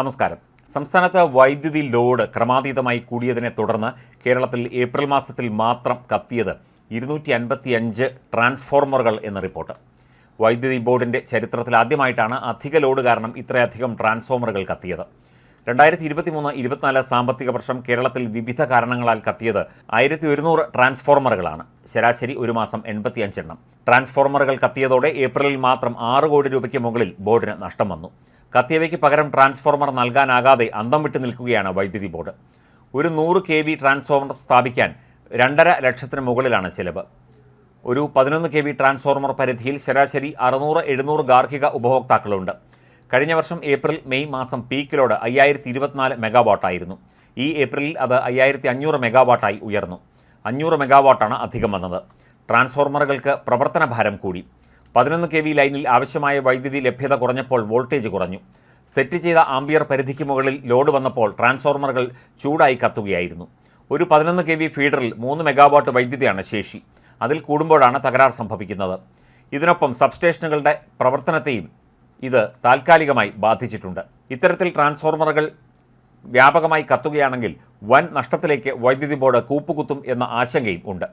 നമസ്കാരം. സംസ്ഥാനത്ത് വൈദ്യുതി ലോഡ് ക്രമാതീതമായി കൂടിയതിനെ തുടർന്ന് കേരളത്തിൽ ഏപ്രിൽ മാസത്തിൽ മാത്രം കത്തിയത് ഇരുന്നൂറ്റി ട്രാൻസ്ഫോർമറുകൾ എന്ന റിപ്പോർട്ട്. വൈദ്യുതി ബോർഡിന്റെ ചരിത്രത്തിൽ ആദ്യമായിട്ടാണ് അധിക ലോഡ് കാരണം ഇത്രയധികം ട്രാൻസ്ഫോമറുകൾ കത്തിയത്. രണ്ടായിരത്തി ഇരുപത്തി മൂന്ന് ഇരുപത്തിനാല് സാമ്പത്തിക വർഷം കേരളത്തിൽ വിവിധ കാരണങ്ങളാൽ കത്തിയത് ആയിരത്തി ഒരുന്നൂറ് ട്രാൻസ്ഫോർമറുകളാണ്. ശരാശരി ഒരു മാസം എൺപത്തി അഞ്ചെണ്ണം ട്രാൻസ്ഫോർമറുകൾ കത്തിയതോടെ ഏപ്രിലിൽ മാത്രം ആറ് കോടി രൂപയ്ക്ക് മുകളിൽ ബോർഡിന് നഷ്ടം വന്നു. കത്തിയവയ്ക്ക് പകരം ട്രാൻസ്ഫോർമർ നൽകാനാകാതെ അന്തം വിട്ട് നിൽക്കുകയാണ് വൈദ്യുതി ബോർഡ്. ഒരു നൂറ് കെ വി ട്രാൻസ്ഫോർമർ സ്ഥാപിക്കാൻ രണ്ടര ലക്ഷത്തിന് മുകളിലാണ് ചിലവ്. ഒരു പതിനൊന്ന് കെ വി ട്രാൻസ്ഫോർമർ പരിധിയിൽ ശരാശരി അറുന്നൂറ് എഴുന്നൂറ് ഗാർഹിക ഉപഭോക്താക്കളുണ്ട്. കഴിഞ്ഞ വർഷം ഏപ്രിൽ മെയ് മാസം പീക്കിലോട് അയ്യായിരത്തി ഇരുപത്തിനാല് മെഗാവാട്ടായിരുന്നു. ഈ ഏപ്രിലിൽ അത് അയ്യായിരത്തി അഞ്ഞൂറ് മെഗാവാട്ടായി ഉയർന്നു. അഞ്ഞൂറ് മെഗാവാട്ടാണ് അധികം വന്നത്. ട്രാൻസ്ഫോർമറുകൾക്ക് പ്രവർത്തന ഭാരം കൂടി. പതിനൊന്ന് കെ വി ലൈനിൽ ആവശ്യമായ വൈദ്യുതി ലഭ്യത കുറഞ്ഞപ്പോൾ വോൾട്ടേജ് കുറഞ്ഞു. സെറ്റ് ചെയ്ത ആംബിയർ പരിധിക്ക് മുകളിൽ ലോഡ് വന്നപ്പോൾ ട്രാൻസ്ഫോർമറുകൾ ചൂടായി കത്തുകയായിരുന്നു. ഒരു പതിനൊന്ന് കെ വി ഫീഡറിൽ മൂന്ന് മെഗാവാട്ട് വൈദ്യുതിയാണ് ശേഷി. അതിൽ കൂടുമ്പോഴാണ് തകരാർ സംഭവിക്കുന്നത്. ഇതിനൊപ്പം സബ്സ്റ്റേഷനുകളുടെ പ്രവർത്തനത്തെയും ഇത് താൽക്കാലികമായി ബാധിച്ചിട്ടുണ്ട്. ഇത്തരത്തിൽ ട്രാൻസ്ഫോർമറുകൾ വ്യാപകമായി കത്തുകയാണെങ്കിൽ വൻ നഷ്ടത്തിലേക്ക് വൈദ്യുതി ബോർഡ് കൂപ്പുകുത്തും എന്ന ആശങ്കയും ഉണ്ട്.